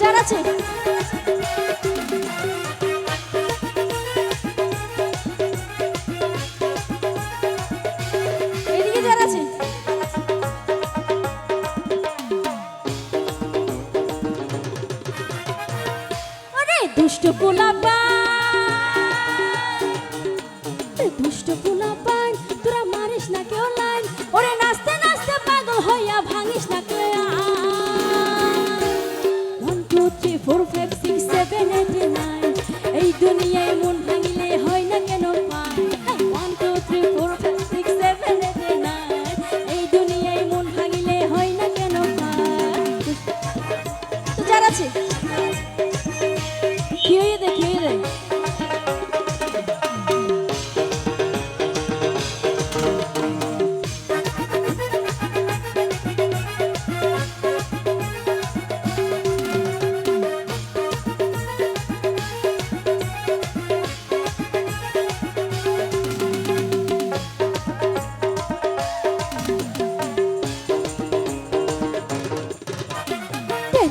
যার আছে। দুষ্ট পোলাপা দুষ্ট পোলাপান।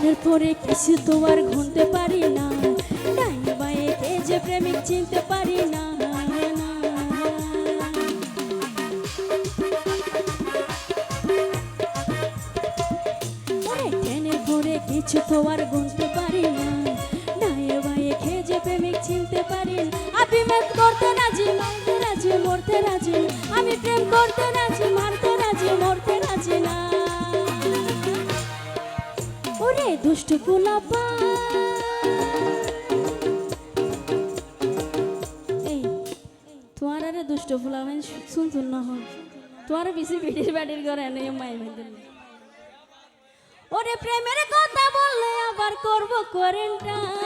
টেনের পরে কিছু তো আর পারি না। ডাইনে বায়ে কে যে প্রেমিক চিনতে পারি না কিছু তো আর গুনতে পারি না। ডাইনে বায়ে কে যে প্রেমিক চিনতে পারি না। প্রেম করতে রাজি মারতে রাজি, মরতে রাজি। দুষ্ট গোলাপা। এই, তোমার আরে দুষ্ট ফুলা মানে শুন শুন না হন তোমার বেশি বেটির বাড়ির ঘরে এনে মাই ভাইদের ওরে প্রেমের কথা বললে আবার করব কোয়ারেন্টাইন